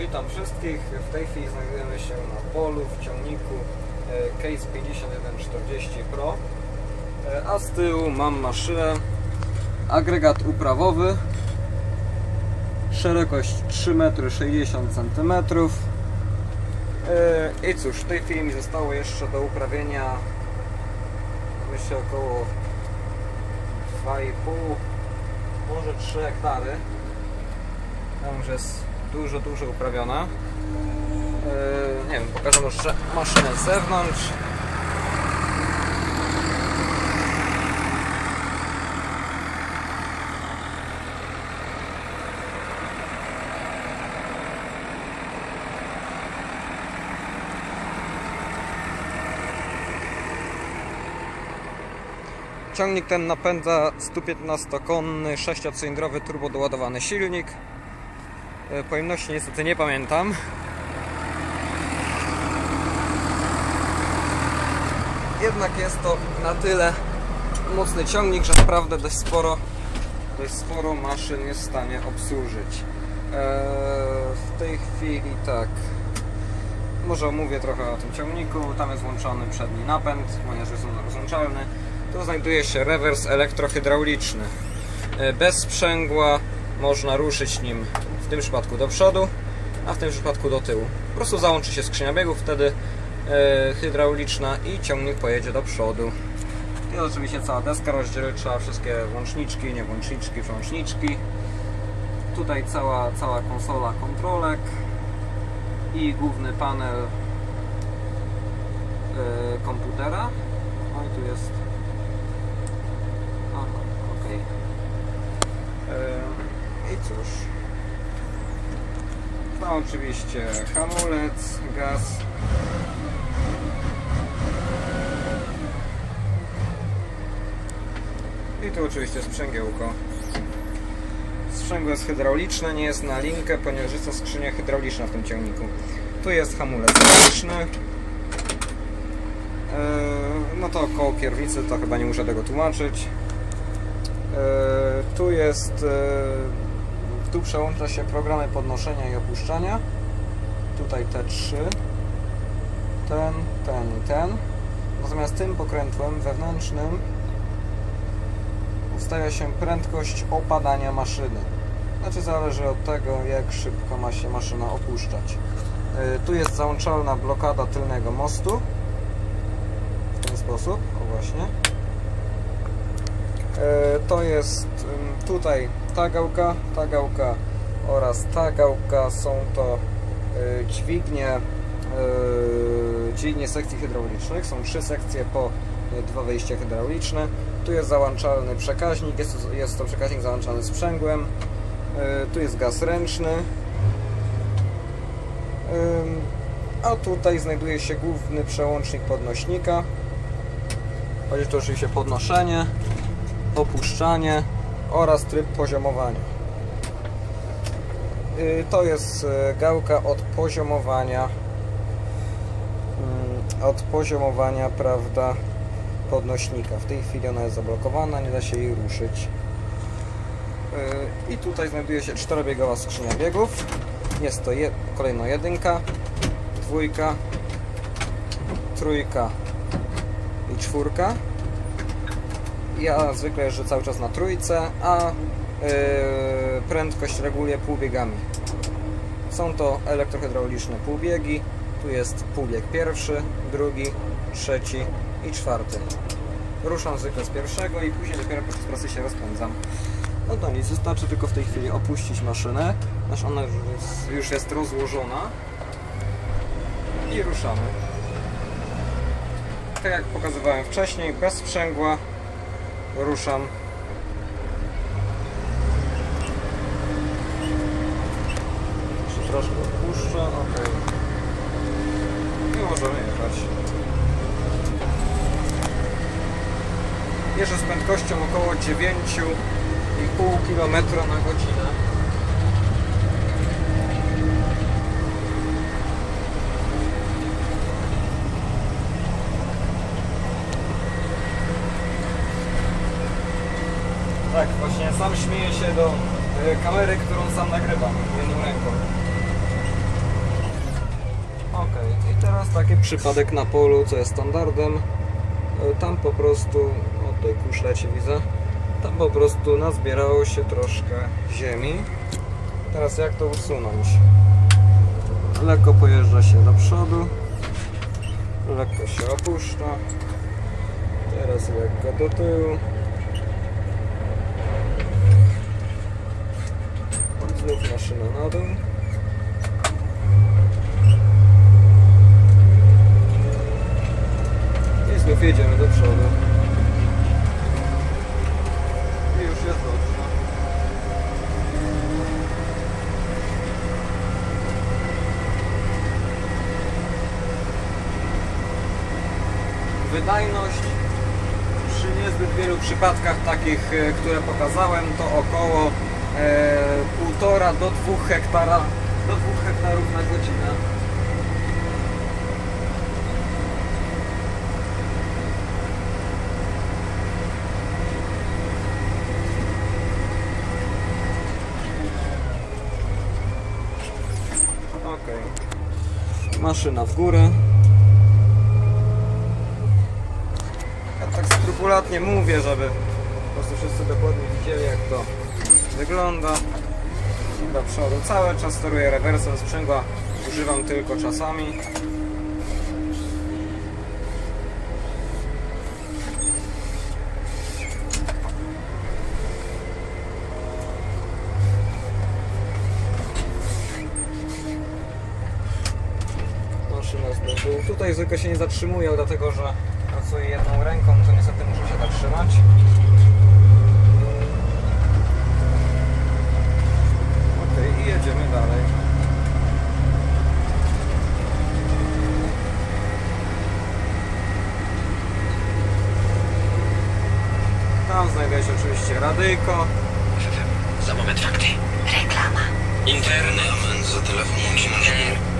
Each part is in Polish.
Witam wszystkich. W tej chwili znajdujemy się na polu w ciągniku e, Case 5140 Pro. E, A z tyłu mam maszynę, agregat uprawowy, szerokość 3,60 m. I cóż, w tej chwili mi zostało jeszcze do uprawienia myślę około 2,5 może 3 hektary. Tam już jest dużo, dużo uprawiona. Yy, nie wiem, pokażę może maszynę z zewnątrz. Ciągnik ten napędza 115-konny 6-cylindrowy turbodoładowany silnik. E, Pojemności niestety nie pamiętam. Jednak jest to na tyle mocny ciągnik, że naprawdę dość sporo, dość sporo maszyn jest w stanie obsłużyć. E, W tej chwili tak. Może omówię trochę o tym ciągniku. Tam jest włączony przedni napęd, ponieważ jest on rozłączalny. Tu znajduje się rewers elektrohydrauliczny. E, Bez sprzęgła można ruszyć nim w tym przypadku do przodu, a w tym przypadku do tyłu. Po prostu załączy się skrzynia biegów, wtedy e, hydrauliczna i ciągnik pojedzie do przodu. Jest oczywiście cała deska rozdzielcza, wszystkie włączniczki, nie włączniczki, przełączniczki. Tutaj cała, cała konsola kontrolek i główny panel e, komputera. No i tu jest. Aha, okej. E, I cóż. No oczywiście hamulec, gaz. I tu oczywiście sprzęgiełko. Sprzęgło jest hydrauliczne, nie jest na linkę, ponieważ jest to skrzynia hydrauliczna w tym ciągniku. Tu jest hamulec ręczny. Eee, No to koło kierownicy, to chyba nie muszę tego tłumaczyć. Eee, Tu jest... Tu przełącza się programy podnoszenia i opuszczania. Tutaj te trzy. Ten, ten i ten. Natomiast tym pokrętłem wewnętrznym ustawia się prędkość opadania maszyny. Znaczy zależy od tego, jak szybko ma się maszyna opuszczać. Yy, Tu jest załączalna blokada tylnego mostu. W ten sposób, o właśnie. Yy, To jest tutaj ta gałka, ta gałka oraz ta gałka. Są to yy, dźwignie, yy, dźwignie sekcji hydraulicznych. Są trzy sekcje po yy, dwa wejścia hydrauliczne. Tu jest załączalny przekaźnik, jest to, jest to przekaźnik załączany sprzęgłem. Tu jest gaz ręczny. A tutaj znajduje się główny przełącznik podnośnika. Chodzi tu oczywiście podnoszenie, opuszczanie oraz tryb poziomowania. Yy, To jest yy, gałka od poziomowania mm, od poziomowania, prawda, podnośnika. W tej chwili ona jest zablokowana, nie da się jej ruszyć. Yy, I tutaj znajduje się czterobiegowa skrzynia biegów. Jest to je, kolejno jedynka, dwójka, trójka i czwórka. Ja zwykle jeżdżę cały czas na trójce, a yy, prędkość reguluję półbiegami. Są to elektrohydrauliczne półbiegi. Tu jest półbieg pierwszy, drugi, trzeci i czwarty. Ruszam zwykle z pierwszego i później dopiero podczas pracy się rozpędzam. No to nic, wystarczy tylko w tej chwili opuścić maszynę, aż ona już jest rozłożona i ruszamy. Tak jak pokazywałem wcześniej, bez sprzęgła ruszam. Jeszcze troszkę odpuszczę, ok. I możemy jechać. Jeżdżę z prędkością około 9,5 km na godzinę. Tak, właśnie sam śmieję się do e, kamery, którą sam nagrywam jedną ręką. Okej, i teraz taki przypadek na polu, co jest standardem. E, Tam po prostu, o tutaj kurz leci widzę, tam po prostu nazbierało się troszkę ziemi. Teraz jak to usunąć? Lekko pojeżdża się do przodu, lekko się opuszcza, teraz lekko do tyłu. Znów maszyna na dół. I znów jedziemy do przodu. I już jest dobrze. Wydajność przy niezbyt wielu przypadkach takich, e, które pokazałem, to około 1,5 do 2 hektara do 2 hektarów na godzinę. Okej. Maszyna w górę. Ja tak skrupulatnie mówię, żeby po prostu wszyscy dokładnie widzieli jak to wygląda. Do przodu. Cały czas steruję rewersem, sprzęgła używam tylko czasami. Maszyna z tyłu. Tutaj zwykle się nie zatrzymuję, dlatego że pracuję jedną ręką, to niestety muszę się tak trzymać. Okej, i jedziemy dalej. Tam znajduje się radyjko. Za moment fakty. Reklama. Internet. za telefon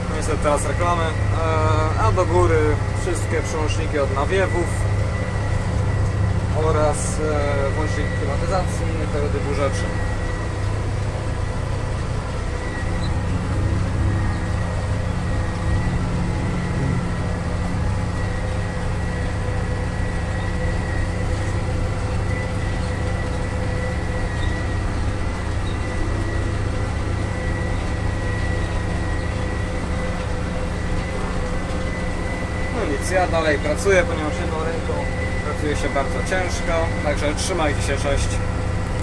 No Niestety teraz reklamy. Eee, a do góry wszystkie przełączniki od nawiewów oraz e, włącznik klimatyzacji i tego typu rzeczy. Ja dalej pracuję, ponieważ jedną ręką pracuje się bardzo ciężko, także trzymajcie się, cześć.